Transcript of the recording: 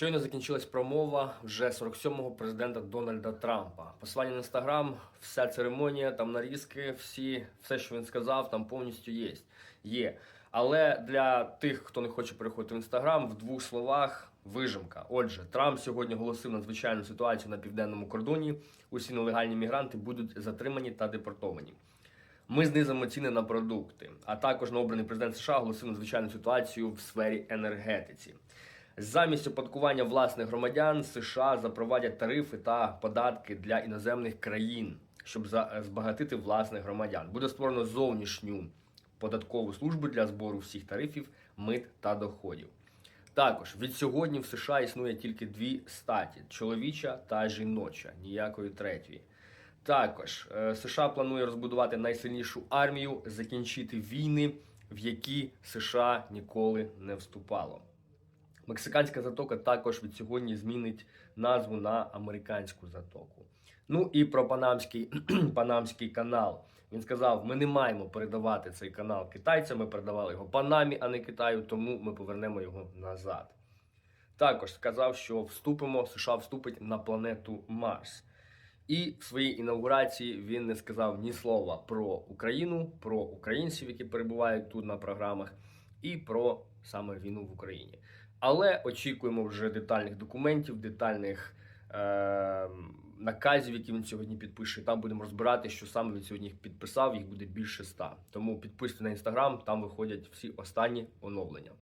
Щойно закінчилась промова вже 47-го президента Дональда Трампа. Посилання на інстаграм, вся церемонія, там нарізки, всі, все, що він сказав, там повністю є. є. Але для тих, хто не хоче переходити в інстаграм, в двох словах вижимка. Отже, Трамп сьогодні оголосив надзвичайну ситуацію на південному кордоні. Усі нелегальні мігранти будуть затримані та депортовані. Ми знизимо ціни на продукти, а також новообраний президент США оголосив надзвичайну ситуацію в сфері енергетиці. Замість оподаткування власних громадян США запровадять тарифи та податки для іноземних країн, щоб за- збагатити власних громадян. Буде створено зовнішню податкову службу для збору всіх тарифів, мит та доходів. Також від сьогодні в США існує тільки дві статі: чоловіча та жіноча, ніякої третьої. Також е, США планує розбудувати найсильнішу армію, закінчити війни, в які США ніколи не вступало. Мексиканська затока також від сьогодні змінить назву на американську затоку. Ну і про панамський, панамський канал. Він сказав: ми не маємо передавати цей канал китайцям. Ми передавали його Панамі, а не Китаю, тому ми повернемо його назад. Також сказав, що вступимо, США вступить на планету Марс. І в своїй інаугурації він не сказав ні слова про Україну, про українців, які перебувають тут на програмах, і про саме війну в Україні. Але очікуємо вже детальних документів, детальних е- наказів, які він сьогодні підпише. Там будемо розбирати, що саме він сьогодні підписав. Їх буде більше ста. Тому підписуйте на інстаграм, там виходять всі останні оновлення.